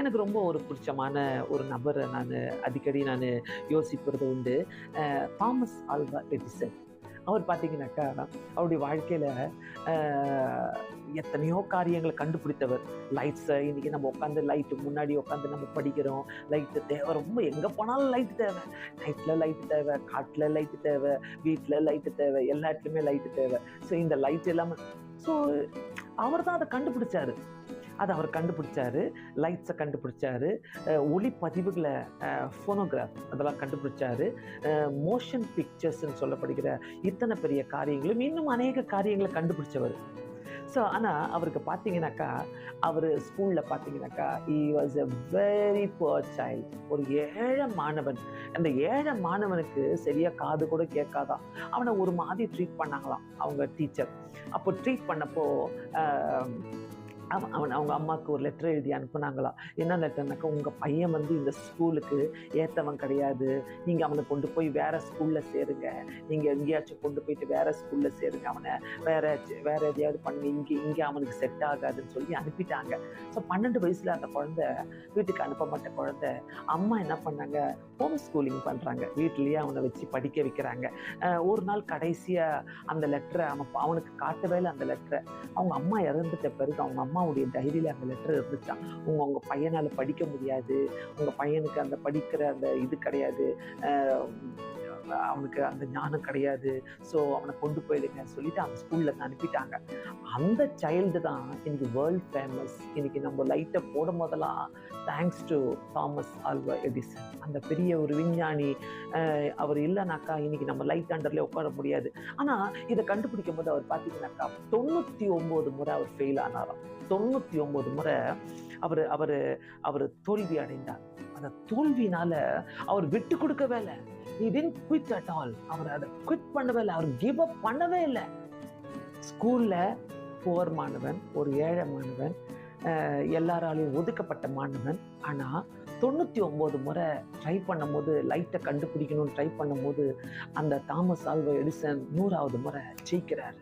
எனக்கு ரொம்ப ஒரு பிடிச்சமான ஒரு நபரை நான் அடிக்கடி நான் யோசிக்கிறது உண்டு. Thomas Alva Edison. அவர் பார்த்தீங்கன்னாக்கா அவருடைய வாழ்க்கையில் எத்தனையோ காரியங்களை கண்டுபிடித்தவர். லைட்ஸை இன்னைக்கு நம்ம உட்காந்து லைட்டு முன்னாடி உட்காந்து நம்ம படிக்கிறோம். லைட்டு தேவை ரொம்ப எங்கே போனாலும் லைட்டு தேவை. நைட்டில் லைட்டு தேவை காட்டில் லைட்டு தேவை வீட்டில் லைட்டு தேவை எல்லா இடத்துலையுமே லைட்டு தேவை. ஸோ இந்த லைட் எல்லாமே ஸோ அவர் தான் அதை கண்டுபிடிச்சாரு. அதை அவர் கண்டுபிடிச்சாரு. லைட்ஸை கண்டுபிடிச்சாரு. ஒளிப்பதிவுகளை ஃபோனோகிராஃப் அதெல்லாம் கண்டுபிடிச்சாரு. மோஷன் பிக்சர்ஸ்ன்னு சொல்லப்படுகிற இத்தனை பெரிய காரியங்களும் இன்னும் அநேக காரியங்களை கண்டுபிடிச்சவர். ஸோ ஆனால் அவருக்கு பார்த்தீங்கன்னாக்கா அவர் ஸ்கூலில் பார்த்தீங்கன்னாக்கா he was a very poor child ஒரு ஏழை மாணவன். அந்த ஏழை மாணவனுக்கு சரியாக காது கூட கேட்காதான் அவனை ஒரு மாதிரி ட்ரீட் பண்ணாங்களாம் அவங்க டீச்சர் அப்போ ட்ரீட் பண்ணப்போ அவன் அவன் அவங்க அம்மாவுக்கு ஒரு லெட்டர் எழுதி அனுப்புனாங்களாம் என்ன லெட்டர்னாக்கா உங்கள் பையன் வந்து இந்த ஸ்கூலுக்கு ஏற்றவன் கிடையாது. நீங்கள் அவனை கொண்டு போய் வேற ஸ்கூலில் சேருங்க. நீங்கள் எங்கேயாச்சும் கொண்டு போயிட்டு வேற ஸ்கூலில் சேருங்க. அவனை வேறு வேற எதையாவது பண்ணுங்க இங்கே இங்கே அவனுக்கு செட் ஆகாதுன்னு சொல்லி அனுப்பிட்டாங்க. ஸோ பன்னெண்டு வயசுல அந்த குழந்தை வீட்டுக்கு அனுப்பப்பட்ட குழந்தை அம்மா என்ன பண்ணாங்க? ஹோம் ஸ்கூலிங் பண்ணுறாங்க வீட்லேயே அவனை வச்சு படிக்க வைக்கிறாங்க. ஒரு நாள் கடைசியாக அந்த லெட்டரை அவன் அவனுக்கு காட்டவே அந்த லெட்டரை அவங்க அம்மா இறந்துட்ட பிறகு அவங்க அம்மா அம்மாவுடைய டைரியில் அந்த லெட்டர் இருந்துச்சான் உங்கள் உங்கள் பையனால படிக்க முடியாது. உங்க பையனுக்கு அந்த படிக்கிற அந்த இது கிடையாது. அவனுக்கு அந்த ஞானம் கிடையாது. ஸோ அவனை கொண்டு போயிடுங்க சொல்லிட்டு அந்த ஸ்கூல்ல அனுப்பிட்டாங்க. அந்த சைல்டு தான் இன்னைக்கு வேர்ல்ட் ஃபேமஸ் இன்னைக்கு நம்ம லைட்டை போடும் போதெல்லாம் thanks to Thomas Alva Edison அந்த பெரிய ஒரு விஞ்ஞானி அஹ் அவர் இல்லைனாக்கா இன்னைக்கு நம்ம லைட் அண்டர்லேயே உட்கார முடியாது. ஆனா இதை கண்டுபிடிக்கும் போது அவர் பார்த்தீங்கன்னாக்கா தொண்ணூத்தி ஒம்பது முறை அவர் ஃபெயில் ஆனாராம். தொண்ணூத்தி ஒன்பது முறை அவர் அவர் அவர் தோல்வி அடைந்தார். அந்த தோல்வினால அவர் விட்டு கொடுக்க வேலை he didn't quit at அவர் அதை குவிட் பண்ணவே இல்லை. அவர் கிவ் அப் பண்ணவே இல்லை. ஸ்கூல்ல புவர் மாணவன் ஒரு ஏழை மாணவன் எல்லாராலையும் ஒதுக்கப்பட்ட மாணவன். ஆனால் தொண்ணூற்றி ஒம்பது முறை ட்ரை பண்ணும்போது லைட்டை கண்டுபிடிக்கணும்னு ட்ரை பண்ணும்போது அந்த தாமஸ் ஆல்வா எடிசன் நூறாவது முறை ஜெயிக்கிறாரு.